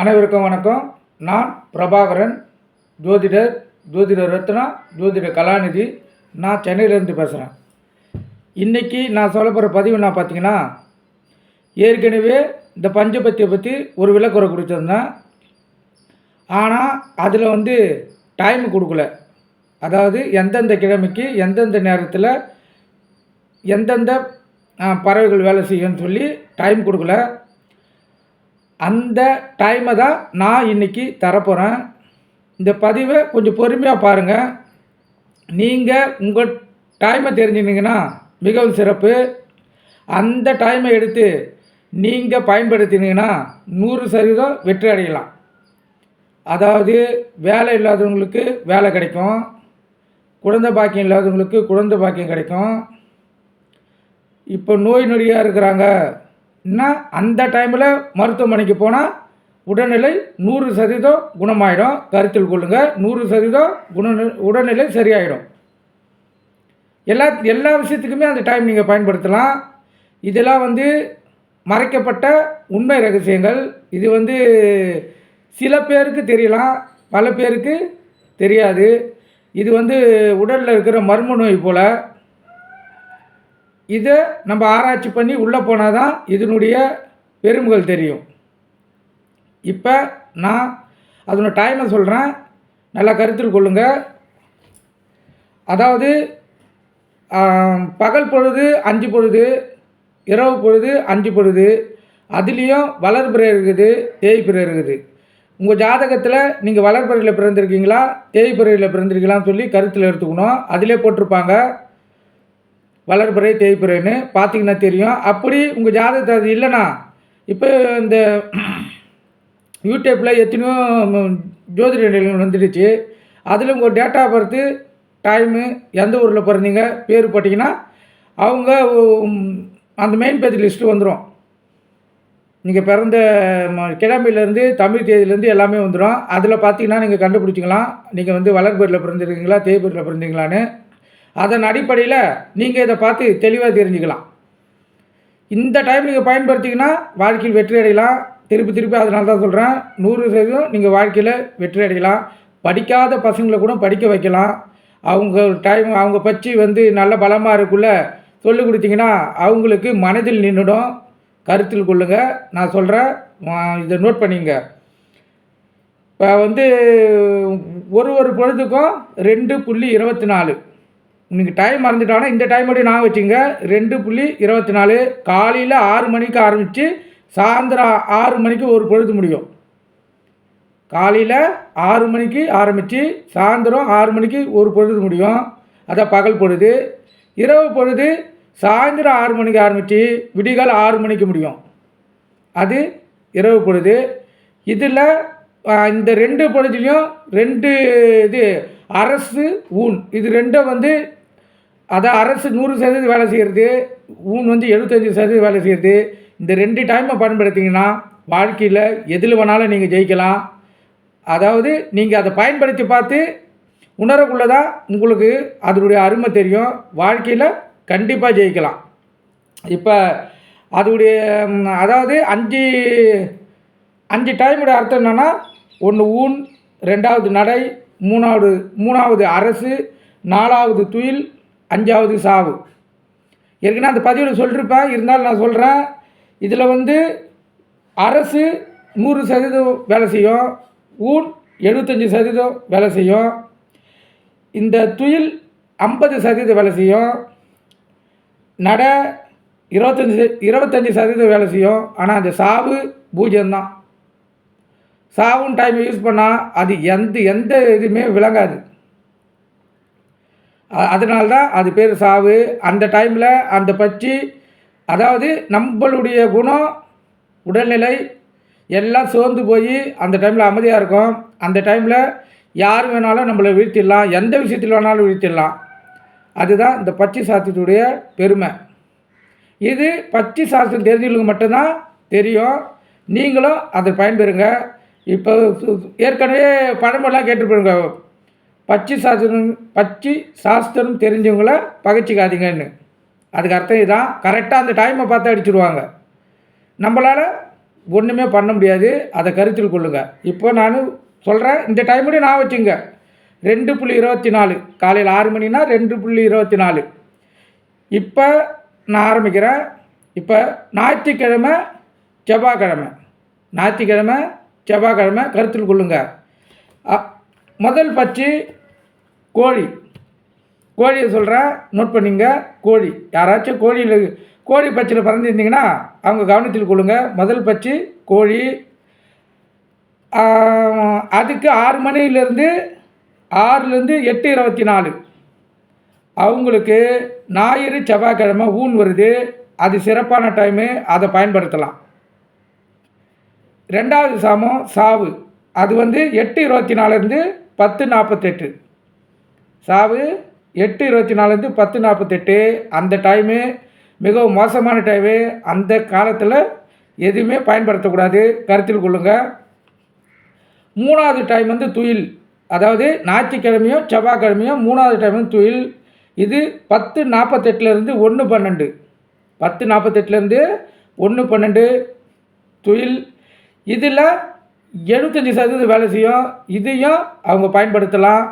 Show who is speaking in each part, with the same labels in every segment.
Speaker 1: அனைவருக்கும் வணக்கம். நான் பிரபாகரன் ஜோதிடர் ஜோதிடர் ரத்னா ஜோதிடர் கலாநிதி. நான் சென்னையிலேருந்து பேசுகிறேன் இன்றைக்கி நான் சொல்ல போகிற பதிவு நான் பார்த்தீங்கன்னா ஏற்கனவே இந்த பஞ்சபத்தியை பற்றி ஒரு விளக்குறை கொடுத்துருந்தேன். ஆனால் அதில் வந்து டைம் கொடுக்கல. அதாவது எந்தெந்த கிழமைக்கு எந்தெந்த நேரத்தில் எந்தெந்த பறவைகள் வேலை செய்யும்னு சொல்லி டைம் கொடுக்கல. அந்த டைமை தான் நான் இன்றைக்கி தரப்போகிறேன் இந்த பதிவை கொஞ்சம் பொறுமையாக பாருங்கள் நீங்கள் உங்கள் டைமை தெரிஞ்சுனீங்கன்னா மிகவும் சிறப்பு. அந்த டைமை எடுத்து நீங்கள் பயன்படுத்தினீங்கன்னா நூறு சதவீதம் வெற்றி அடையலாம். அதாவது வேலை இல்லாதவங்களுக்கு வேலை கிடைக்கும். குழந்தை பாக்கியம் இல்லாதவங்களுக்கு குழந்தை பாக்கியம் கிடைக்கும். இப்போ நோய் நொடியாக இருக்கிறாங்க. என்ன? அந்த டைமில் மருத்துவமனைக்கு போனால் உடல்நிலை நூறு சதவீதம் குணமாயிடும். கருத்தில் கொள்ளுங்கள் நூறு சதவீதம் குண உடல்நிலை சரியாயிடும். எல்லா எல்லா விஷயத்துக்குமே அந்த டைம் நீங்கள் பயன்படுத்தலாம். இதெல்லாம் வந்து மறைக்கப்பட்ட உண்மை ரகசியங்கள். இது வந்து சில பேருக்கு தெரியலாம் பல பேருக்கு தெரியாது. இது வந்து உடலில் இருக்கிற மர்ம நோய் போல். இதை நம்ம ஆராய்ச்சி பண்ணி உள்ளே போனால் தான் இதனுடைய பெருமைகள் தெரியும். இப்போ நான் அதனோட டைமை சொல்கிறேன் நல்லா கருத்தில் கொள்ளுங்கள் அதாவது பகல் பொழுது அஞ்சு பொழுது இரவு பொழுது அஞ்சு பொழுது அதுலேயும் வளர்பிறை இருக்குது தேய்பிறை இருக்குது. உங்கள் ஜாதகத்தில் நீங்கள் வளர்பிறையில் பிறந்திருக்கீங்களா தேய்பிறையில் பிறந்திருக்கீங்களான்னு சொல்லி கருத்தில் எடுத்துக்கணும். அதிலே போட்டிருப்பாங்க. வளர்பிறை தேய்பிறைன்னு பார்த்தீங்கன்னா தெரியும். அப்படி உங்கள் ஜாதகத்தை அது இல்லைனா இப்போ இந்த யூடியூப்பில் எத்தனையோ ஜோதிட நிலையங்கள் வந்துடுச்சு. அதில் உங்கள் டேட்டா பர்த்து டைமு எந்த ஊரில் பிறந்தீங்க பேர் போட்டிங்கன்னா அவங்க அந்த மெயின் பேஜ் லிஸ்ட்டு வந்துடும் நீங்கள் பிறந்த ம- கிழமையிலேருந்து தமிழ் தேதியிலேருந்து எல்லாமே வந்துடும் அதில் பார்த்தீங்கன்னா நீங்கள் கண்டுபிடிச்சிக்கலாம். நீங்கள் வந்து வளர்பேரில் பிறந்திருக்கீங்களா தேய்பேரில் பிறந்தீங்களான்னு. அதன் அடிப்படையில் நீங்கள் இதை பார்த்து தெளிவாக தெரிஞ்சுக்கலாம். இந்த டைம் நீங்கள் பயன்படுத்திங்கன்னா வாழ்க்கையில் வெற்றி அடையலாம். திருப்பி திருப்பி அதனால தான் சொல்கிறேன் நூறு சதவீதம் நீங்கள் வாழ்க்கையில் வெற்றி அடையலாம். படிக்காத பசங்களை கூட படிக்க வைக்கலாம். அவங்க டைம் அவங்க பற்றி வந்து நல்ல பலமாக இருக்குள்ள சொல்லிக் கொடுத்தீங்கன்னா அவங்களுக்கு மனதில் நின்றுடும் கருத்தில் கொள்ளுங்கள் நான் சொல்கிறேன் இதை நோட் பண்ணிங்க. இப்போ வந்து ஒரு ஒரு பொழுதுக்கும் ரெண்டு புள்ளி இருபத்தி நாலு. இன்றைக்கி டைம் மறந்துட்டாங்கன்னா இந்த டைம் மட்டும் நான் வச்சுங்க ரெண்டு புள்ளி இருபத்தி நாலு. காலையில் ஆறு மணிக்கு ஆரம்பித்து சாயந்தரம் ஆறு மணிக்கு ஒரு பொழுது முடியும். காலையில் ஆறு மணிக்கு ஆரம்பித்து சாயந்தரம் ஆறு மணிக்கு ஒரு பொழுது முடியும். அதான் பகல் பொழுது. இரவு பொழுது சாயந்தரம் ஆறு மணிக்கு ஆரம்பித்து விடிகால் ஆறு மணிக்கு முடியும். அது இரவு பொழுது. இதில் இந்த ரெண்டு பொழுதுலையும் ரெண்டு இது அரசு ஊன். இது ரெண்டும் வந்து அதான் அரசு நூறு சதவீதம் வேலை செய்கிறது ஊன் வந்து எழுபத்தஞ்சி சதவீதம் வேலை செய்கிறது இந்த ரெண்டு டைமை பயன்படுத்திங்கன்னா வாழ்க்கையில் எதில் வேணாலும் நீங்கள் ஜெயிக்கலாம். அதாவது நீங்கள் அதை பயன்படுத்தி பார்த்து உணரக்குள்ளதான் உங்களுக்கு அதனுடைய அருமை தெரியும். வாழ்க்கையில் கண்டிப்பாக ஜெயிக்கலாம். இப்போ அதோடைய அதாவது அஞ்சு அஞ்சு டைமோட அர்த்தம் என்னென்னா ஒன்று ஊன் ரெண்டாவது நடை மூணாவது மூணாவது அரசு நாலாவது துயில் அஞ்சாவது சாவு. ஏற்கனவே அந்த பதிவில் சொல்லியிருப்பேன் இருந்தாலும் நான் சொல்கிறேன் இதில் வந்து அரசு நூறு சதவீதம் வேலை செய்யும். ஊன் எழுபத்தஞ்சி சதவீதம் வேலை செய்யும். இந்த துயில் ஐம்பது சதவீதம் வேலை செய்யும். நட இருபத்தஞ்சி இருபத்தஞ்சி சதவீதம் வேலை செய்யும். ஆனால் அந்த சாவு பூஜ்ஜியம்தான். சாவும் டைம் யூஸ் பண்ணால் அது எந்த எந்த இதுவுமே விளங்காது. அ- அதனால தான் அது பேர் சாவு. அந்த டைமில் அந்த பச்சி அதாவது நம்மளுடைய குணம் உடல்நிலை எல்லாம் சோர்ந்து போய் அந்த டைமில் அமைதியாக இருக்கும். அந்த டைமில் யார் வேணாலும் நம்மளை வீழ்த்திடலாம். எந்த விஷயத்தில் வேணாலும் வீழ்த்திடலாம். அதுதான் இந்த பச்சை சாத்தியத்துடைய பெருமை. இது பச்சை சாஸ்திரம் தெரிஞ்சவங்களுக்கு மட்டும்தான் தெரியும். நீங்களும் அதை பயன்பெறுங்க. இப்போ சு- ஏற்கனவே பழமெல்லாம் கேட்டுருப்பீங்க. பச்சை சாஸ்திரம் பச்சை சாஸ்திரம் தெரிஞ்சவங்கள பகைச்சிக்காதீங்கன்னு. அதுக்கு அர்த்தம் இதுதான் கரெக்டாக அந்த டைமை பார்த்து அடிச்சிடுவாங்க நம்மளால் ஒன்றுமே பண்ண முடியாது. அதை கருத்தில் கொள்ளுங்கள் இப்போ நான் சொல்கிறேன் இந்த டைமுடைய நான் வச்சுங்க. ரெண்டு புள்ளி இருபத்தி நாலு. காலையில் ஆறு மணினா ரெண்டு புள்ளி இருபத்தி நாலு. இப்போ நான் ஆரம்பிக்கிறேன். இப்போ ஞாயிற்றுக்கிழமை செவ்வாய்க்கிழமை. ஞாயிற்றுக்கிழமை செவ்வாய்க்கிழமை கருத்தில் கொள்ளுங்க. முதல் பட்சி கோழி. கோழியை சொல்கிறேன் நோட் பண்ணிங்க கோழி. யாராச்சும் கோழியில் கோழி பச்சில் பிறந்திருந்தீங்கன்னா அவங்க கவனத்தில் கொள்ளுங்க. முதல் பச்சு கோழி. அதுக்கு ஆறு மணிலேருந்து ஆறுலேருந்து எட்டு இருபத்தி நாலு அவங்களுக்கு ஞாயிறு செவ்வாய்க்கிழமை ஊன் வருது. அது சிறப்பான டைமு அதை பயன்படுத்தலாம். ரெண்டாவது சாமம் சாவு. அது வந்து எட்டு இருபத்தி நாலுலேருந்து பத்து நாற்பத்தெட்டு. சாவு எட்டு இருபத்தி நாலுலேருந்து பத்து நாற்பத்தெட்டு. அந்த டைமு மிகவும் மோசமான டைமு அந்த காலத்தில் எதுவுமே பயன்படுத்தக்கூடாது. கருத்தில் கொள்ளுங்கள் மூணாவது டைம் வந்து துயில். அதாவது ஞாயிற்றுக்கிழமையும் செவ்வாய்க்கிழமையும் மூணாவது டைம் வந்து துயில். இது பத்து நாற்பத்தெட்டுலேருந்து ஒன்று பன்னெண்டு. பத்து நாற்பத்தெட்டுலேருந்து ஒன்று பன்னெண்டு துயில். இதில் எழுபத்தஞ்சி சதவீதம் வேலை செய்யும். இதையும் அவங்க பயன்படுத்தலாம்.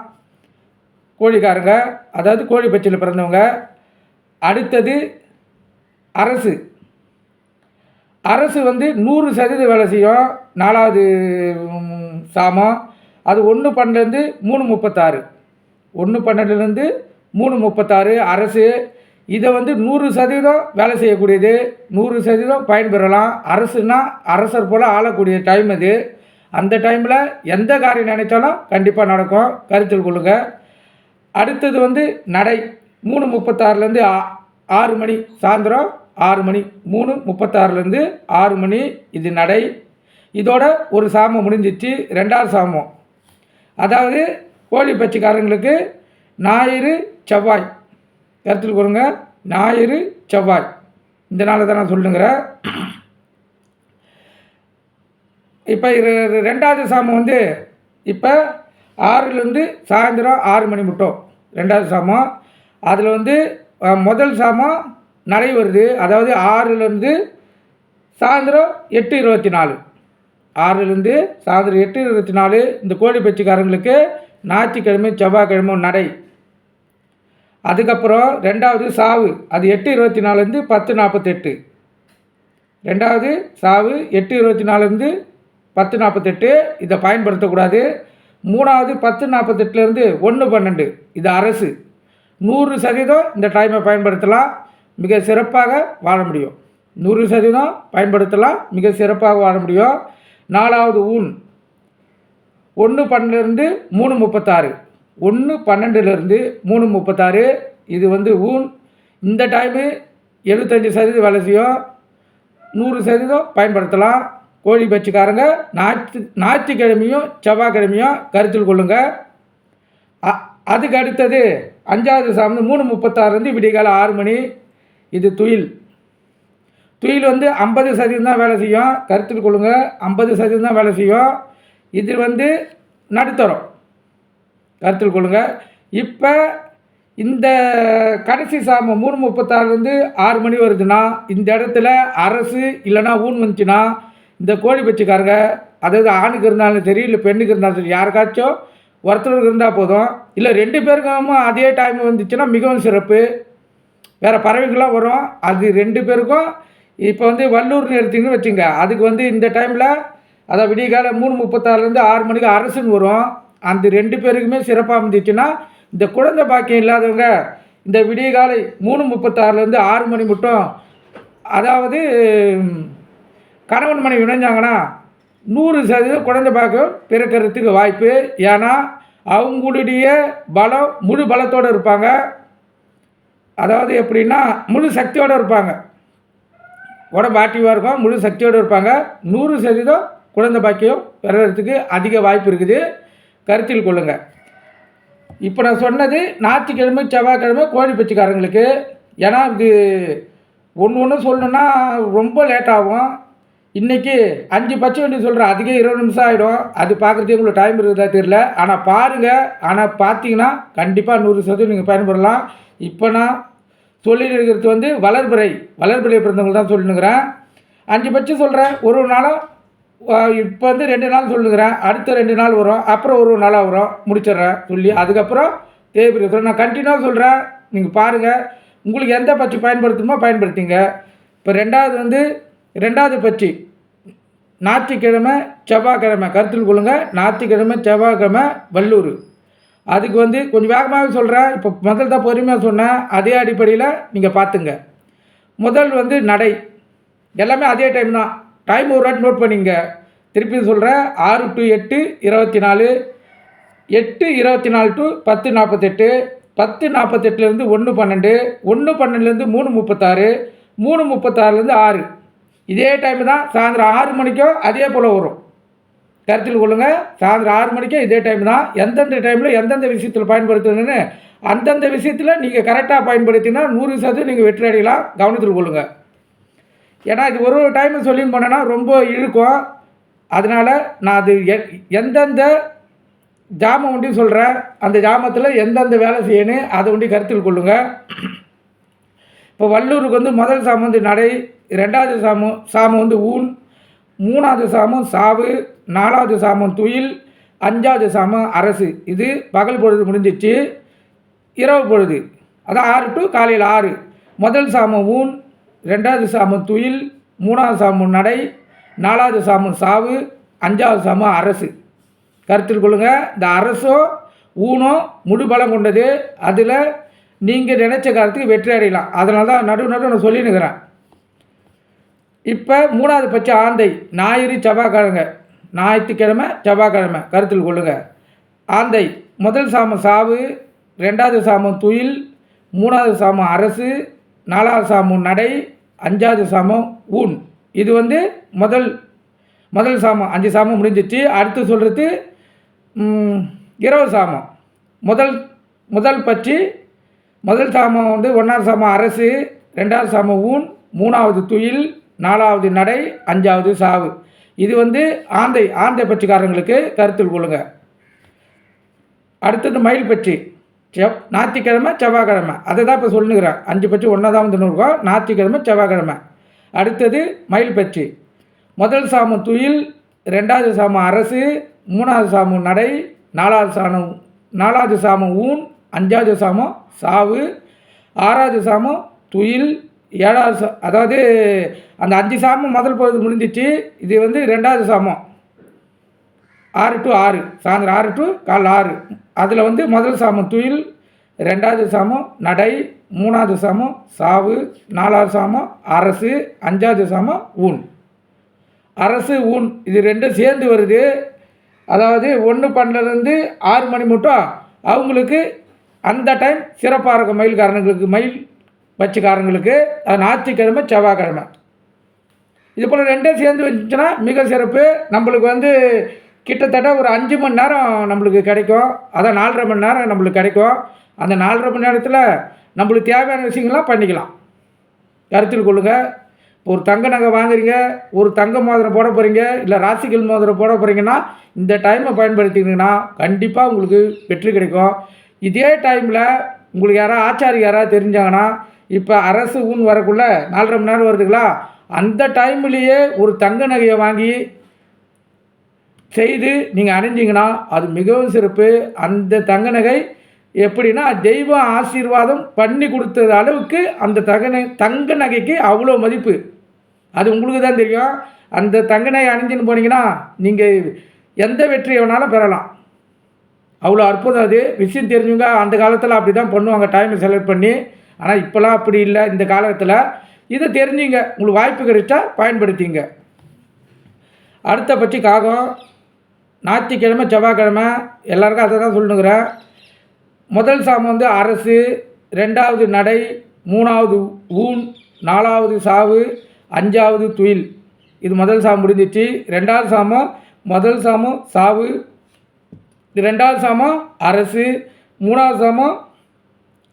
Speaker 1: கோழிக்காரங்க அதாவது கோழி பிறந்தவங்க அடுத்தது அரசு. அரசு வந்து நூறு சதவீதம் வேலை செய்யும். நாலாவது சாமம் அது ஒன்று பன்னெண்டுலேருந்து மூணு முப்பத்தாறு. ஒன்று பன்னெண்டுலேருந்து மூணு முப்பத்தாறு அரசு. இதை வந்து நூறு சதவீதம் வேலை செய்யக்கூடியது. நூறு சதவீதம் பயன்பெறலாம். அரசுனா அரசர் போல் ஆளக்கூடிய டைம் அது. அந்த டைமில் எந்த காரியம் நினைச்சாலும் கண்டிப்பாக நடக்கும். கருத்தில் கொள்ளுங்கள் அடுத்தது வந்து நடை. மூணு முப்பத்தாறுலேருந்து ஆறு மணி. சாயந்தரம் ஆறு மணி. மூணு முப்பத்தாறுலேருந்து ஆறு மணி. இது நடை. இதோட ஒரு சாமம் முடிஞ்சிச்சு. ரெண்டாவது சாமம். அதாவது கோழி பச்சைக்காரங்களுக்கு ஞாயிறு செவ்வாய். கருத்தில் கொடுங்க ஞாயிறு செவ்வாய். இந்த நாளில் தான் நான் சொல்லுங்கிறேன். இப்போ இது ரெண்டாவது சாமம் வந்து இப்போ ஆறுலேருந்து சாயந்தரம் ஆறு மணி மட்டும். ரெண்டாவது சாமம் அதில் வந்து முதல் சாமம் நடை வருது. அதாவது ஆறுலேருந்து சாயந்தரம் எட்டு இருபத்தி நாலு. ஆறுலேருந்து சாயந்தரம் எட்டு இருபத்தி நாலு இந்த கோழி பச்சிக்காரங்களுக்கு ஞாயிற்றுக்கிழமை செவ்வாய்க்கிழமை நடை. அதுக்கப்புறம் ரெண்டாவது சாவு அது எட்டு இருபத்தி நாலுலேருந்து பத்து நாற்பத்தெட்டு. ரெண்டாவது சாவு எட்டு இருபத்தி நாலுலேருந்து பத்து நாற்பத்தெட்டு. இதை பயன்படுத்தக்கூடாது. மூணாவது பத்து நாற்பத்தெட்டுலேருந்து ஒன்று பன்னெண்டு. இது அரசு. நூறு சதவீதம் இந்த டைமை பயன்படுத்தலாம். மிக சிறப்பாக வாழ முடியும். நூறு சதவீதம் பயன்படுத்தலாம். மிக சிறப்பாக வாழ முடியும். நாலாவது ஊன். ஒன்று பன்னெண்டுலேருந்து மூணு முப்பத்தாறு. ஒன்று பன்னெண்டுலேருந்து மூணு முப்பத்தாறு. இது வந்து ஊன். இந்த டைமு எழுபத்தஞ்சி சதவீதம் வேலை செய்யும். நூறு சதவீதம் பயன்படுத்தலாம். கோழி பச்சுக்காரங்க ஞாயிற்று ஞாயிற்றுக்கிழமையும் செவ்வாய்க்கிழமையும் கருத்தில் கொள்ளுங்க. அ- அதுக்கு அடுத்தது அஞ்சாவது சாமி மூணு முப்பத்தாறுலேருந்து விடிகால ஆறு மணி இது துயில். துயில் வந்து ஐம்பது சதவீதம் தான் வேலை செய்யும் கருத்தில் கொள்ளுங்க ஐம்பது சதவீதம் தான் வேலை செய்யும். இது வந்து நடுத்தரம் கருத்தில் கொள்ளுங்க. இப்போ இந்த கடைசி சாமம் மூணு முப்பத்தாறுலேருந்து ஆறு மணி வருதுன்னா இந்த இடத்துல அரசு இல்லைன்னா ஊன் வந்துச்சுன்னா இந்த கோழி பச்சிக்காரங்க அதாவது ஆணுக்கு இருந்தாலும் சரி இல்லை பெண்ணுக்கு இருந்தாலும் சரி யாருக்காச்சும் ஒருத்தருக்கு இருந்தால் போதும். இல்லை ரெண்டு பேருக்கும் அதே டைம் வந்துச்சுன்னா மிகவும் சிறப்பு. வேறு பறவைகள்லாம் வரும். அது ரெண்டு பேருக்கும் இப்போ வந்து வல்லூர்னு எடுத்திங்கன்னு வச்சுங்க அதுக்கு வந்து இந்த டைமில் அதான் விடிய காலை மூணு முப்பத்தாறுலேருந்து ஆறு மணிக்கு அரசுன்னு வரும். அந்த ரெண்டு பேருக்குமே சிறப்பாக இருந்துச்சுன்னா இந்த குழந்தை பாக்கியம் இல்லாதவங்க இந்த விடிய காலை மூணு முப்பத்தாறுலேருந்து ஆறு மணி மட்டும் அதாவது கணவன் மனைவி இணைஞ்சாங்கன்னா நூறு சதவீதம் குழந்தை பாக்கம் பிறக்கிறதுக்கு வாய்ப்பு. ஏன்னா அவங்களுடைய பலம் முழு பலத்தோடு இருப்பாங்க. அதாவது எப்படின்னா முழு சக்தியோடு இருப்பாங்க. உடம்பு ஆக்டிவாக இருக்கும் முழு சக்தியோடு இருப்பாங்க. நூறு சதவீதம் குழந்தை பாக்கியம் பெறறதுக்கு அதிக வாய்ப்பு இருக்குது. கருத்தில் கொள்ளுங்கள் இப்போ நான் சொன்னது ஞாயிற்றுக்கிழமை செவ்வாய்க்கிழமை கோழி பச்சிக்காரங்களுக்கு. ஏன்னா இது ஒன்று ஒன்று சொல்லணுன்னா ரொம்ப லேட் ஆகும். இன்றைக்கி அஞ்சு பச்சை வண்டி சொல்கிறேன் அதுக்கே இருபது நிமிஷம் ஆகிடும் அது பார்க்குறதுக்கு உங்களுக்கு டைம் இருக்குதா தெரியல. ஆனால் பாருங்கள் ஆனால் பார்த்தீங்கன்னா கண்டிப்பாக நூறு சதவீதம் நீங்கள் பயன்படலாம். இப்போ நான் சொல்லிட்டு இருக்கிறது வந்து வளர்பிறை. வளர்பிறை பிறந்தவங்க தான் சொல்லுங்கிறேன். அஞ்சு பட்சம் சொல்கிறேன் ஒரு ஒரு நாளும் இப்போ வந்து ரெண்டு நாள் சொல்லுங்கிறேன். அடுத்த ரெண்டு நாள் வரும். அப்புறம் ஒரு ஒரு நாளாக வரும். முடிச்சிடுறேன் சொல்லி. அதுக்கப்புறம் தேய்பிரி சொல்கிறேன் நான் கண்டினியூவாக சொல்கிறேன் நீங்கள் பாருங்கள் உங்களுக்கு எந்த பட்சம் பயன்படுத்தணுமோ பயன்படுத்திங்க. இப்போ ரெண்டாவது வந்து ரெண்டாவது பட்சி ஞாயிற்றுக்கிழமை செவ்வாய்க்கிழமை கருத்தில் கொள்ளுங்கள் ஞாயிற்றுக்கிழமை செவ்வாய்க்கிழமை வல்லூர் அதுக்கு வந்து கொஞ்சம் வேகமாகவே சொல்கிறேன் இப்போ முதல் தான் பொறுமையாக சொன்னேன். அதே அடிப்படையில் நீங்கள் பார்த்துங்க. முதல் வந்து நடை. எல்லாமே அதே டைம் தான். டைம் ஒரு வாட்டி நோட் பண்ணிங்க. திருப்பி சொல்கிறேன் ஆறு டு எட்டு இருபத்தி நாலு எட்டு இருபத்தி நாலு டு பத்து நாற்பத்தெட்டு. பத்து நாற்பத்தெட்டுலேருந்து ஒன்று பன்னெண்டு. ஒன்று பன்னெண்டுலேருந்து மூணு முப்பத்தாறு. மூணு முப்பத்தாறுலேருந்து ஆறு. இதே டைம் தான் சாயந்தரம் ஆறு மணிக்கோ அதே போல் வரும். கருத்தில் கொள்ளுங்கள் சாயந்தரம் ஆறு மணிக்கோ இதே டைம் தான். எந்தெந்த டைமில் எந்தெந்த விஷயத்தில் பயன்படுத்தணும்னு அந்தந்த விஷயத்தில் நீங்கள் கரெக்டாக பயன்படுத்தினா நூறு சதவீதம் நீங்கள் வெற்றி அடையலாம். கவனத்தில் கொள்ளுங்கள் ஏன்னா இது ஒரு ஒரு டைம் சொல்லி போனேன்னா ரொம்ப இழுக்கும். அதனால் நான் அது எந்தெந்த ஜாமம் ஒண்டி சொல்கிறேன் அந்த ஜாமத்தில் எந்தெந்த வேலை செய்யணும் அதை ஒண்டி கருத்தில் கொள்ளுங்கள் இப்போ வள்ளூருக்கு வந்து முதல் சாமந்தி நடை ரெண்டாவது சாமம் சாமம் வந்து ஊன் மூணாவது சாமம் சாவு நாலாவது சாமம் துயில் அஞ்சாவது சாமம் அரசு. இது பகல் பொழுது முடிஞ்சிச்சு இரவு பொழுது. அதான் ஆறு டு காலையில் ஆறு. முதல் சாமம் ஊன் ரெண்டாவது சாமம் துயில் மூணாவது சாமம் நடை நாலாவது சாமம் சாவு அஞ்சாவது சாமம் அரசு. கருத்தில் கொள்ளுங்கள் இந்த அரசோ ஊனோ முழு பலம் கொண்டது. அதில் நீங்கள் நினைச்ச காலத்துக்கு வெற்றி அடையலாம். அதனால தான் நடு நடு நான் சொல்லினுக்கிறேன் இப்போ மூணாவது பட்ச ஆந்தை ஞாயிறு செவ்வாய்க்கிழங்க ஞாயிற்றுக்கிழமை செவ்வாய்க்கிழமை. கருத்தில் கொள்ளுங்கள் ஆந்தை முதல் சாமம் சாவு ரெண்டாவது சாமம் துயில் மூணாவது சாமம் அரசு நாலாவது சாமம் நடை அஞ்சாவது சாமம் ஊன். இது வந்து முதல் முதல் சாமம். அஞ்சு சாமம் முடிஞ்சிச்சு. அடுத்து சொல்கிறது இரவு சாமம். முதல் முதல் பற்றி முதல் சாமம் வந்து ஒன்றாவது சாமம் அரசு ரெண்டாவது சாமம் ஊன் மூணாவது துயில் நாலாவது நடை அஞ்சாவது சாவு. இது வந்து ஆந்தை ஆந்தை பற்றிக்காரங்களுக்கு கருத்தில் கொள்ளுங்க. அடுத்தது மயில் பற்றி செவ் ஞாயிற்றுக்கிழமை செவ்வாய்க்கிழமை. அதை தான் இப்போ சொல்லுங்கிறேன் அஞ்சு பற்றி ஒன்றா தான் வந்து இருக்கோம் ஞாயிற்றுக்கிழமை செவ்வாய்க்கிழமை. அடுத்தது மயில் பற்றி முதல் சாமம் துயில் ரெண்டாவது சாமம் அரசு மூணாவது சாமம் நடை நாலாவது சாணம் நாலாவது சாமம் ஊன் அஞ்சாவது சாமம் சாவு ஆறாவது சாமம் துயில் ஏழாவது சா அதாவது அந்த அஞ்சு சாமம் முதல் பொழுது முடிஞ்சிச்சு. இது வந்து ரெண்டாவது சாமம். ஆறு டு ஆறு. சாயந்தரம் ஆறு டு கால் ஆறு. அதில் வந்து முதல் சாமம் துயில் ரெண்டாவது சாமம் நடை மூணாவது சாமம் சாவு நாலாவது சாமம் அரசு அஞ்சாவது சாமம் ஊன். அரசு ஊன் இது ரெண்டும் சேர்ந்து வருது. அதாவது ஒன்று பன்னெண்டுலேருந்து ஆறு மணி மட்டும். அவங்களுக்கு அந்த டைம் சிறப்பாக இருக்கும் மயில்காரனுங்களுக்கு மயில் வச்சுக்காரங்களுக்கு அது ஞாயிற்றுக்கிழமை செவ்வாய்க்கிழமை. இது போல் ரெண்டும் சேர்ந்து வந்துச்சுன்னா மிக சிறப்பு. நம்மளுக்கு வந்து கிட்டத்தட்ட ஒரு அஞ்சு மணி நேரம் நம்மளுக்கு கிடைக்கும். அதான் நாலரை மணி நேரம் நம்மளுக்கு கிடைக்கும். அந்த நாலரை மணி நேரத்தில் நம்மளுக்கு தேவையான விஷயங்கள்லாம் பண்ணிக்கலாம். கருத்தில் கொள்ளுங்கள் ஒரு தங்க நகை வாங்குறீங்க ஒரு தங்க மோதிரம் போட போகிறீங்க இல்லை ராசிக்கல் மோதிரம் போட போகிறீங்கன்னா இந்த டைமை பயன்படுத்திக்கிங்கன்னா கண்டிப்பாக உங்களுக்கு வெற்றி கிடைக்கும். இதே டைமில் உங்களுக்கு யாராவது ஆச்சாரி யாராவது தெரிஞ்சாங்கன்னா இப்போ அரசு ஊன் வரக்குள்ள நாலரை மணி நேரம் வருதுங்களா? அந்த டைம்லேயே ஒரு தங்க நகையை வாங்கி செய்து நீங்கள் அணிஞ்சிங்கன்னா அது மிகவும் சிறப்பு. அந்த தங்க நகை எப்படின்னா தெய்வ ஆசீர்வாதம் பண்ணி கொடுத்தது அளவுக்கு அந்த தங்க தங்க நகைக்கு அவ்வளோ மதிப்பு. அது உங்களுக்கு தான் தெரியும். அந்த தங்க நகை அணிஞ்சுன்னு போனீங்கன்னா நீங்கள் எந்த வெற்றியை வேணாலும் பெறலாம். அவ்வளோ அற்புதம் அது. விஷயம் தெரிஞ்சவங்க அந்த காலத்தில் அப்படி தான் பண்ணுவாங்க. டைமை செலக்ட் பண்ணி ஆனால் இப்போலாம் அப்படி இல்லை. இந்த காலத்தில் இதை தெரிஞ்சுங்க. உங்களுக்கு வாய்ப்பு கிடைச்சா பயன்படுத்திங்க. அடுத்த பற்றி காகம் ஞாயிற்றுக்கிழமை செவ்வாய்க்கிழமை எல்லாருக்கும் அதை தான் சொல்லுங்கிறேன் முதல் சாமம் வந்து அரசு ரெண்டாவது நடை மூணாவது ஊன் நாலாவது சாவு அஞ்சாவது துயில். இது முதல் சாமம் முடிஞ்சிச்சு. ரெண்டாவது சாமம் முதல் சாமம் சாவு. இது ரெண்டாவது சாமம் அரசு மூணாவது சாமம்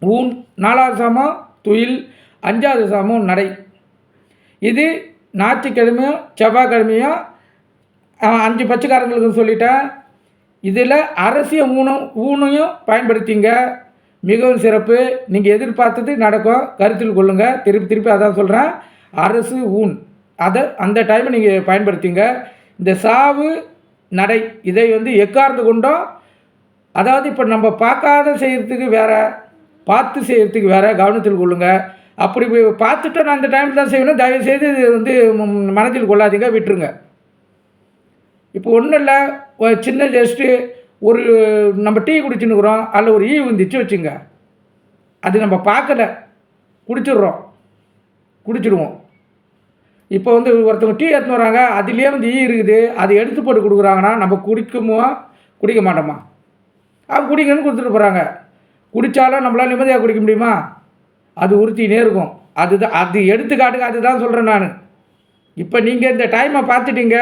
Speaker 1: ஊன் நாலாவது சாமம் துயில் அஞ்சாவது சாமம் நடை. இது ஞாயிற்றுக்கிழமையும் செவ்வாய்க்கிழமையும் அஞ்சு பச்சைக்காரங்களுக்கு சொல்லிட்டேன். இதில் அரசியல் ஊனும் ஊனையும் பயன்படுத்திங்க. மிகவும் சிறப்பு. நீங்கள் எதிர்பார்த்தது நடக்கும். கருத்தில் கொள்ளுங்கள் திருப்பி திருப்பி அதான் சொல்கிறேன் அரசு ஊன். அதை அந்த டைமை நீங்கள் பயன்படுத்திங்க. இந்த சாவு நடை இதை வந்து எக்கார்ந்து கொண்டோம்? அதாவது இப்போ நம்ம பார்க்காத செய்கிறதுக்கு வேறு பார்த்து செய்கிறதுக்கு வேறு கவனத்தில் கொள்ளுங்க. அப்படி போய் பார்த்துட்டு நான் அந்த டைமில் தான் செய்யணும் தயவுசெய்து இது வந்து மனதில் கொள்ளாதீங்க விட்டுருங்க. இப்போ ஒன்றும் இல்லை ஒரு சின்ன ஜஸ்ட்டு ஒரு நம்ம டீ குடிச்சுன்னுக்குறோம் அதில் ஒரு ஈ வந்துச்சு வச்சுங்க. அது நம்ம பார்க்கல குடிச்சிடுறோம் குடிச்சிடுவோம். இப்போ வந்து ஒருத்தவங்க டீ எடுத்துன்னு வராங்க அதுலேயே வந்து ஈ இருக்குது அதை எடுத்து போட்டு கொடுக்குறாங்கன்னா நம்ம குடிக்குமோ குடிக்க மாட்டோமா? அவங்க குடிக்கணும்னு கொடுத்துட்டு போகிறாங்க குடித்தாலும் நம்மளால் நிம்மதியாக குடிக்க முடியுமா? அது உறுத்தினே இருக்கும். அதுதான் அது எடுத்துக்காட்டுக்கு அதுதான் சொல்கிறேன் நான். இப்போ நீங்கள் இந்த டைமை பார்த்துட்டீங்க.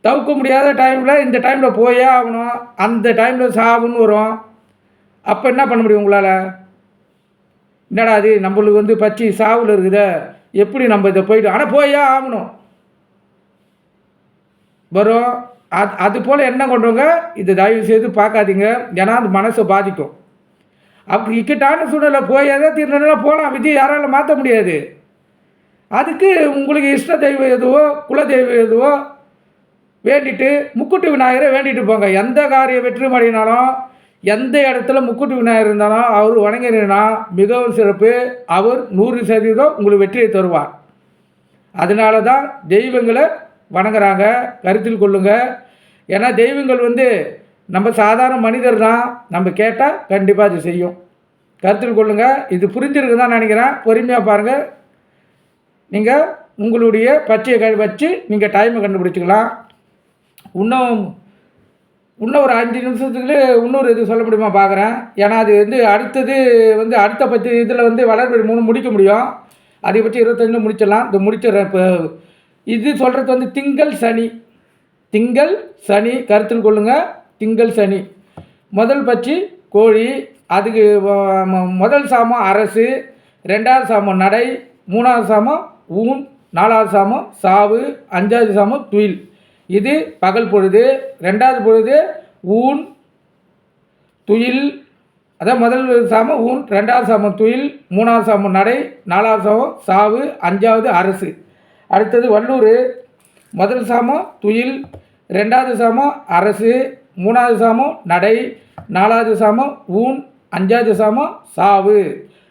Speaker 1: தவிர்க்க முடியாத டைமில் இந்த டைமில் போயே ஆகணும். அந்த டைமில் சாவுன்னு வரும். அப்போ என்ன பண்ண முடியும் உங்களால்? என்னடா அது நம்மளுக்கு வந்து பச்சி சாவில் இருக்குதே. எப்படி நம்ம இதை போயிட்டு ஆனால் போயே ஆகணும். வரும். அது அது போல் என்ன கொண்டவங்க இதை தயவு செய்து பார்க்காதீங்க. ஏன்னா அது மனசை பாதிக்கும். அப்படி இக்கட்டான சூழ்நிலை போய் எதை தீர்ந்தா போகலாம் விதி யாராலும் மாற்ற முடியாது. அதுக்கு உங்களுக்கு இஷ்ட தெய்வம் எதுவோ குல தெய்வம் எதுவோ வேண்டிட்டு முக்குட்டு விநாயகரை வேண்டிட்டு போங்க. எந்த காரிய வெற்றி அடையினாலும் எந்த இடத்துல முக்குட்டு விநாயகர் இருந்தாலும் அவர் வணங்கினா மிகவும் சிறப்பு. அவர் நூறு சதவீதம் உங்களுக்கு வெற்றியை தருவார். அதனால தான் தெய்வங்களை வணங்குறாங்க. கருத்தில் கொள்ளுங்கள் ஏன்னா தெய்வங்கள் வந்து நம்ம சாதாரண மனிதர் தான். நம்ம கேட்டால் கண்டிப்பாக அது செய்யும். கருத்தில் கொள்ளுங்கள் இது புரிஞ்சிருக்கு தான் நினைக்கிறேன். பொறுமையாக பாருங்கள் நீங்கள் உங்களுடைய பச்சையை கழி வச்சு நீங்கள் டைமை கண்டுபிடிச்சிக்கலாம். இன்னும் இன்னும் ஒரு அஞ்சு நிமிஷத்துக்குள்ளே இன்னொரு இது சொல்ல முடியுமா பார்க்குறேன் ஏன்னா அது வந்து அடுத்தது வந்து அடுத்த பத்து இதில் வந்து வளர்ப்பு மூணு முடிக்க முடியும். அதை பற்றி இருபத்தஞ்சு முடிச்சிடலாம். இது முடிச்சிடுறேன். இப்போ இது சொல்கிறது வந்து திங்கள் சனி. திங்கள் சனி. கருத்தில் கொள்ளுங்கள் திங்கள் சனி. முதல் பட்சி கோழி அதுக்கு முதல் சாமம் அரசு ரெண்டாவது சாமம் நடை மூணாவது சாமம் ஊன் நாலாவது சாமம் சாவு அஞ்சாவது சாமம் துயில். இது பகல் பொழுது ரெண்டாவது பொழுது ஊன் துயில் அதான் முதல் சாமம் ஊன் ரெண்டாவது சாமம் துயில் மூணாவது சாமம் நடை நாலாவது சாமம் சாவு அஞ்சாவது அரசு. அடுத்தது வள்ளூர். முதல் சாமம் துயில் ரெண்டாவது சாமம் அரசு மூணாவது சாமம் நடை நாலாவது சாமம் ஊன் அஞ்சாவது சாமம் சாவு.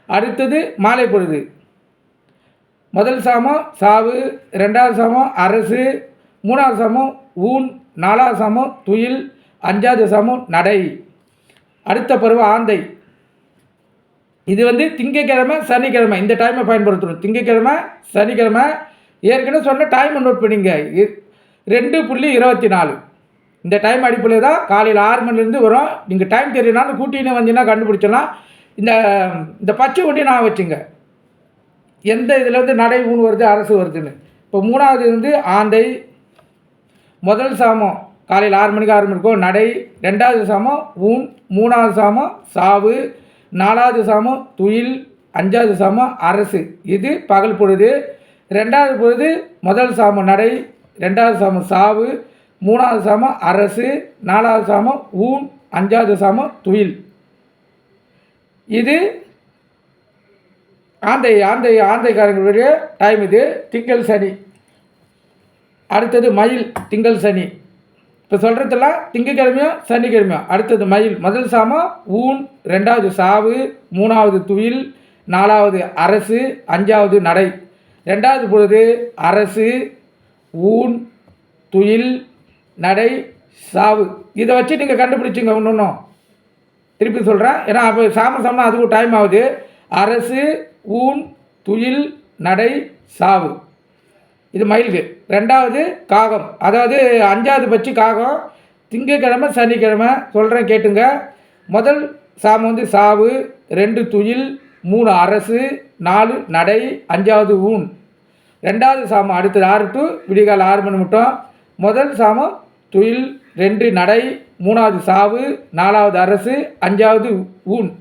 Speaker 1: அடுத்தது மாலை பொழுது. முதல் சாமம் சாவு ரெண்டாவது சாமம் அரசு மூணாவது சாமம் ஊன் நாலாவது சாமம் துயில் அஞ்சாவது சாமம் நடை. அடுத்த பருவம் ஆந்தை. இது வந்து திங்கக்கிழமை சனிக்கிழமை. இந்த டைமை பயன்படுத்தணும். திங்கக்கிழமை சனிக்கிழமை. ஏற்கனவே சொன்ன டைமை நோட் பண்ணிங்க. ரெண்டு புள்ளி இருபத்தி நாலு. இந்த டைம் அடிப்படையில் தான் காலையில் ஆறு மணிலேருந்து வரும். நீங்கள் டைம் தெரியலனாலும் கூட்டின்னு வந்தீங்கன்னா கண்டுபிடிச்சலாம் இந்த இந்த பச்சை ஒண்டி நான் வச்சுங்க. எந்த இதில் வந்து நடை ஊன் வருது அரசு வருதுன்னு. இப்போ மூணாவது வந்து ஆந்தை முதல் சாமம் காலையில் ஆறு மணிக்கு ஆறு மணிக்கோ நடை ரெண்டாவது சாமம் ஊன் மூணாவது சாமம் சாவு நாலாவது சாமம் துயில் அஞ்சாவது சாமம் அரசு. இது பகல் பொழுது. ரெண்டாவது பொழுது முதல் சாமம் நடை ரெண்டாவது சாமம் சாவு மூணாவது சாமம் அரசு நாலாவது சாமம் ஊன் அஞ்சாவது சாமம் துயில். இது ஆந்தை ஆந்தை ஆந்தைக்காரங்களுடைய டைம் இது திங்கள் சனி. அடுத்தது மயில் திங்கள் சனி. இப்போ சொல்கிறதெல்லாம் திங்கக்கிழமையும் சனிக்கிழமையும் அடுத்தது மயில் முதல் சாமம் ஊன் ரெண்டாவது சாவு மூணாவது துயில் நாலாவது அரசு அஞ்சாவது நடை. ரெண்டாவது பொழுது அரசு ஊன் துயில் நடை சாவு. இதை வச்சு நீங்கள் கண்டுபிடிச்சிங்க ஒன்று திருப்பி சொல்கிறேன் ஏன்னா அப்போ சாம சாமனா அதுக்கும் டைம் ஆகுது. அரசு ஊன் துயில் நடை சாவு. இது மயிலுக்கு ரெண்டாவது காகம். அதாவது அஞ்சாவது பட்சி காகம். திங்கக்கிழமை சனிக்கிழமை. சொல்கிறேன் கேட்டுங்க. முதல் சாமம் வந்து சாவு ரெண்டு துயில் மூணு அரசு நாலு நடை அஞ்சாவது ஊன். ரெண்டாவது சாமம் அடுத்தது ஆறு டு விடிகால் ஆறு மணி மட்டும் முதல் சாமம் துயில் ரெண்டு நடை மூணாவது சாவு நாலாவது அரசு அஞ்சாவது ஊன்.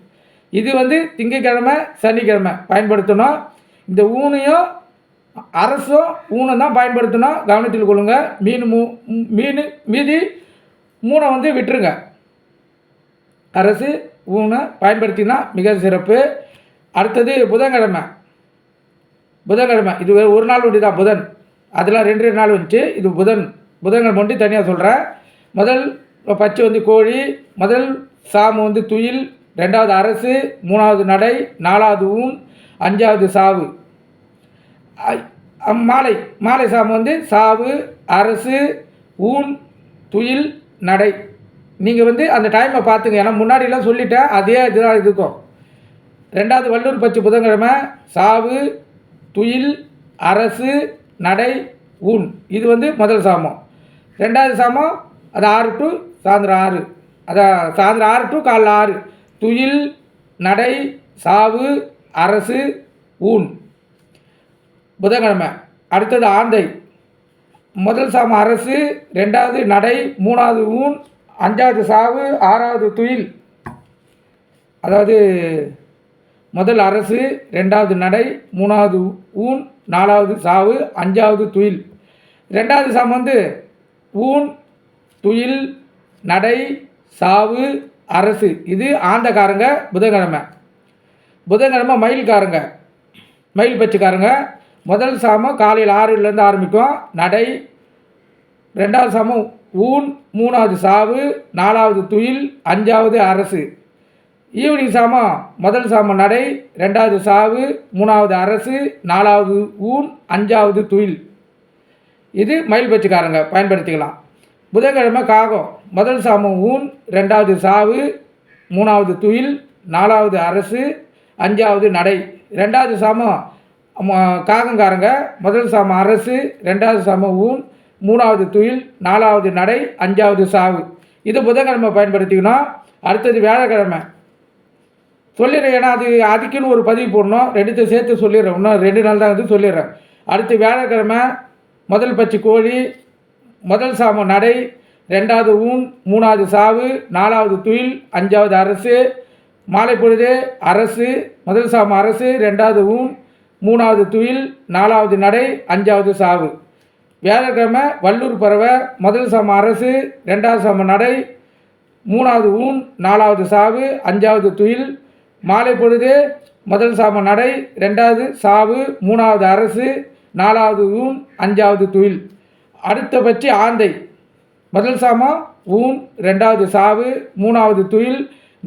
Speaker 1: இது வந்து திங்கக்கிழமை சனிக்கிழமை பயன்படுத்தணும். இந்த ஊனையும் அரசும் ஊனை தான் பயன்படுத்தணும். கவனத்தில் கொள்ளுங்க. மீன் மூ மீன் மீதி மூணை வந்து விட்டுருங்க. அரசு ஊனை பயன்படுத்தினா மிக சிறப்பு. அடுத்தது புதன்கிழமை. புதன்கிழமை. இது ஒரு- நாள் ஒட்டி தான் புதன். அதெல்லாம் ரெண்டு ரெண்டு நாள் வந்துச்சு. இது புதன். புதன்கிழமை மட்டும் தனியாக சொல்கிறேன் முதல் பச்சை வந்து கோழி முதல் சாமு வந்து துயில் ரெண்டாவது அரசு மூணாவது நடை நாலாவது ஊன் அஞ்சாவது சாவு. ஐ- அம் மாலை மாலை சாமு வந்து சாவு அரசு ஊன் துயில் நடை. நீங்கள் வந்து அந்த டைமை பார்த்துங்க ஏன்னா முன்னாடிலாம் சொல்லிட்டேன் அதே இதுதான் இருக்கும். ரெண்டாவது வள்ளூர் பச்சை புதன்கிழமை சாவு துயில் அரசு நடை ஊன். இது வந்து முதல் சாமம் ரெண்டாவது சாமம் அது ஆறு டு சாயந்தரம் ஆறு. அதான் சாயந்தரம் ஆறு டு காலைல ஆறு. துயில் நடை சாவு அரசு ஊன். புதன்கிழமை. அடுத்தது ஆந்தை. முதல் சாமம் அரசு ரெண்டாவது நடை மூணாவது ஊன் அஞ்சாவது சாவு ஆறாவது துயில். அதாவது முதல் அரசு ரெண்டாவது நடை மூணாவது ஊன் நாலாவது சாவு அஞ்சாவது துயில். ரெண்டாவது சாமம் வந்து ஊன் துயில் நடை சாவு அரசு. இது ஆந்தக்காரங்க புதன்கிழமை. புதன்கிழமை மயில்காரங்க. மயில் பச்சுக்காரங்க. முதல் சாமம் காலையில் ஆறுலேருந்து ஆரம்பிக்கும். நடை ரெண்டாவது சாமம் ஊன் மூணாவது சாவு நாலாவது துயில் அஞ்சாவது அரசு. ஈவினிங் சாமம் முதல் சாமம் நடை ரெண்டாவது சாவு மூணாவது அரசு நாலாவது ஊன் அஞ்சாவது துயில். இது மயில் பச்சுக்காரங்க பயன்படுத்திக்கலாம். புதன்கிழமை காகம் முதல் சாமம் ஊன் ரெண்டாவது சாவு மூணாவது துயில் நாலாவது அரசு அஞ்சாவது நடை. ரெண்டாவது சாமம் காகங்காரங்க முதல் சாமம் அரசு ரெண்டாவது சாமம் ஊன் மூணாவது துயில் நாலாவது நடை அஞ்சாவது சாவு. இது புதன்கிழமை பயன்படுத்திக்கணும். அடுத்தது வியாழக்கிழமை. சொல்லிடுறேன் ஏன்னா அது அதுக்குன்னு ஒரு பதிவு போடணும். ரெண்டுத்தையும் சேர்த்து சொல்லிடுறேன். இன்னும் ரெண்டு நாள் தான் வந்து சொல்லிடுறேன். அடுத்து வியாழக்கிழமை முதல் பச்சை கோழி முதல் சாம நடை ரெண்டாவது ஊன் மூணாவது சாவு நாலாவது துயில் அஞ்சாவது அரசு மாலை பொழுது அரசு முதல் சாம அரசு ரெண்டாவது ஊன் மூணாவது துயில் நாலாவது நடை அஞ்சாவது சாவு. வியாழக்கிழமை வள்ளூர் பறவை முதல் சாம அரசு ரெண்டாவது சாம நடை மூணாவது ஊன் நாலாவது சாவு அஞ்சாவது துயில் மாலை பொழுது முதல் சாம நடை ரெண்டாவது சாவு மூணாவது அரசு நாலாவது ஊன் அஞ்சாவது துயில். அடுத்த பட்சி ஆந்தை. முதல் சாமம் ஊன் ரெண்டாவது சாவு மூணாவது துயில்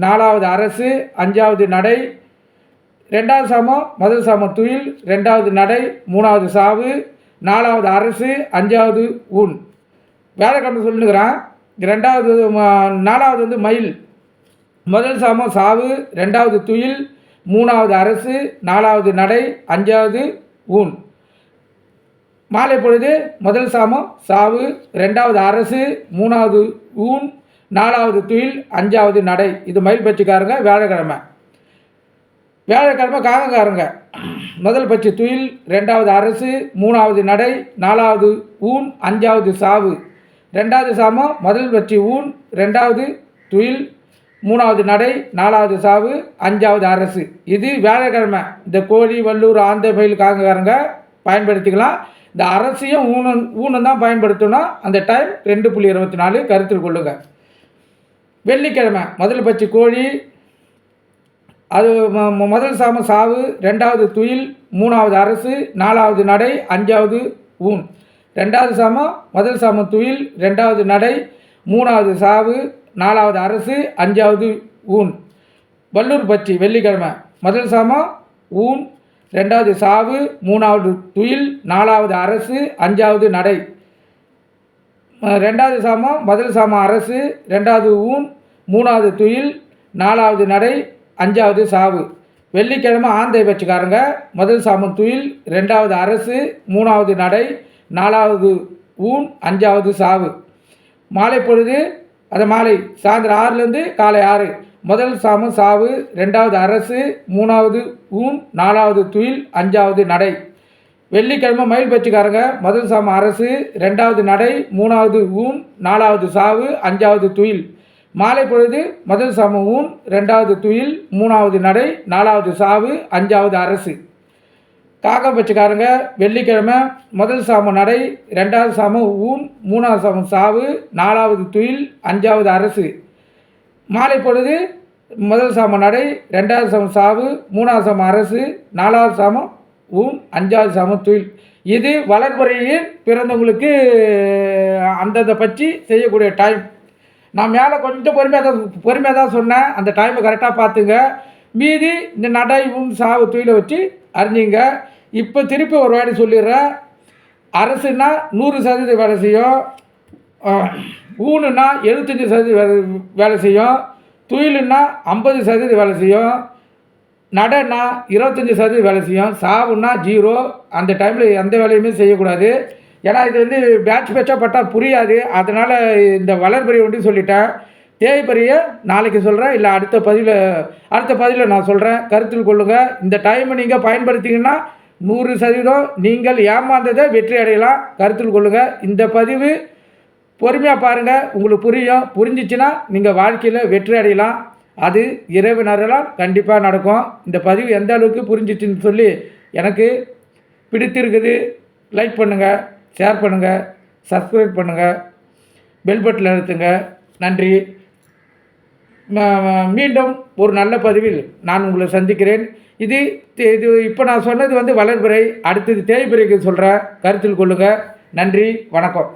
Speaker 1: நாலாவது அரசு அஞ்சாவது நடை. ரெண்டாவது சாமம் முதல் சாமம் துயில் ரெண்டாவது நடை மூணாவது சாவு நாலாவது அரசு அஞ்சாவது ஊன். வேலைக்கிழமை சொல்லுங்கிறான் ரெண்டாவது நாலாவது வந்து மயில். முதல் சாமம் சாவு ரெண்டாவது துயில் மூணாவது அரசு நாலாவது நடை அஞ்சாவது ஊன். மாலை பொழுது முதல் சாமம் சாவு ரெண்டாவது அரசு மூணாவது ஊன் நாலாவது துயில் அஞ்சாவது நடை. இது மயில் பட்சிக்காரங்க வியாழக்கிழமை. வியாழக்கிழமை காகங்காரங்க. முதல் பட்சி துயில் ரெண்டாவது அரசு மூணாவது நடை நாலாவது ஊன் அஞ்சாவது சாவு. ரெண்டாவது சாமம் முதல் பட்சி ஊன் ரெண்டாவது துயில் மூணாவது நடை நாலாவது சாவு அஞ்சாவது அரசு. இது வியாழக்கிழமை. இந்த கோழி வல்லூர் ஆந்த மயில் காங்கக்காரங்க பயன்படுத்திக்கலாம். இந்த அரசையும் ஊனம் ஊனம் தான் பயன்படுத்தணும் அந்த டைம் ரெண்டு புள்ளி இருபத்தி நாலு கருத்தில் கொள்ளுங்க. வெள்ளிக்கிழமை முதல் பட்சி கோழி அது முதல் சாம சாவு ரெண்டாவது துயில் மூணாவது அரசு நாலாவது நடை அஞ்சாவது ஊன். ரெண்டாவது சாமம் முதல் சாமம் துயில் ரெண்டாவது நடை மூணாவது சாவு நாலாவது அரசு அஞ்சாவது ஊன். வள்ளூர் பச்சி வெள்ளிக்கிழமை முதல் சாமம் ஊன் ரெண்டாவது சாவு மூணாவது துயில் நாலாவது அரசு அஞ்சாவது நடை. ரெண்டாவது சாமம் முதல் சாமம் அரசு ரெண்டாவது ஊன் மூணாவது துயில் நாலாவது நடை அஞ்சாவது சாவு. வெள்ளிக்கிழமை ஆந்தை வச்சுக்காரங்க. முதல் சாமம் துயில் ரெண்டாவது அரசு மூணாவது நடை நாலாவது ஊன் அஞ்சாவது சாவு. மாலை பொழுது அது மாலை சாயந்தரம் ஆறுலேருந்து காலை ஆறு. முதல் சாமம் சாவு ரெண்டாவது அரசு மூணாவது ஊன் நாலாவது துயில் அஞ்சாவது நடை. வெள்ளிக்கிழமை மயில் பச்சுக்காரங்க முதல் சாமம் அரசு ரெண்டாவது நடை மூணாவது ஊன் நாலாவது சாவு அஞ்சாவது துயில். மாலை பொழுது முதல் சாமு ஊன் ரெண்டாவது துயில் மூணாவது நடை நாலாவது சாவு அஞ்சாவது அரசு. காக்கா பச்சுக்காரங்க வெள்ளிக்கிழமை முதல் சாமம் நடை ரெண்டாவது சாமம் ஊன் மூணாவது சாமம் சாவு நாலாவது துயில் அஞ்சாவது அரசு. மாலை பொழுது முதல் சாமம் நடை ரெண்டாவது சாமம் சாவு மூணாவது சாமம் அரசு நாலாவது சாமம் ஊம் அஞ்சாவது சாமம் துயில். இது வளர்முறையில் பிறந்தவங்களுக்கு அந்தந்த பற்றி செய்யக்கூடிய டைம் நான் மேலே கொஞ்சம் பொறுமையாக தான் பொறுமையாக தான் சொன்னேன். அந்த டைமை கரெக்டாக பார்த்துங்க. மீதி இந்த நடை சாவு தொழிலை வச்சு அறிஞ்சிங்க. இப்போ திருப்பி ஒரு வாட்டி சொல்லிடுறேன். அரசுனா நூறு சதவீத வேலை செய்யும். ஊனுன்னா எழுபத்தஞ்சி சதவீதம் வேலை வேலை செய்யும். துயிலுன்னா ஐம்பது சதவீதம் வேலை செய்யும். நடனா இருபத்தஞ்சி சதவீதம் வேலை செய்யும். சாவுன்னா ஜீரோ. அந்த டைமில் எந்த வேலையுமே செய்யக்கூடாது. ஏன்னா இது வந்து பேட்ச் பேட்சாக பட்டால் புரியாது. அதனால் இந்த வளர்பறி ஒன்று சொல்லிட்டேன். தேய்பறியை நாளைக்கு சொல்கிறேன் இல்லை அடுத்த பதிவில் அடுத்த பதிவில் நான் சொல்கிறேன் கருத்தில் கொள்ளுங்கள் இந்த டைமை நீங்கள் பயன்படுத்திங்கன்னா நூறு சதவீதம் நீங்கள் ஏமாந்ததை வெற்றி அடையலாம். கருத்தில் கொள்ளுங்கள் இந்த பதிவு பொறுமையாக பாருங்கள் உங்களுக்கு புரியும். புரிஞ்சிச்சுன்னா நீங்கள் வாழ்க்கையில் வெற்றி அடையலாம். அது இறைவனரால் கண்டிப்பாக நடக்கும். இந்த பதிவு எந்த அளவுக்கு புரிஞ்சிச்சுன்னு சொல்லி எனக்கு பிடித்திருக்குது. லைக் பண்ணுங்கள் ஷேர் பண்ணுங்கள் சப்ஸ்கிரைப் பண்ணுங்கள் பெல் பட்டில் அழுத்துங்க. நன்றி. மீண்டும் ஒரு நல்ல பதிவில் நான் உங்களை சந்திக்கிறேன். இது இது இப்போ நான் சொன்னது வந்து வளர்பிறை அடுத்தது தேய்பிறைக்கு சொல்கிறேன் கருத்தில் கொள்ளுங்கள் நன்றி வணக்கம்.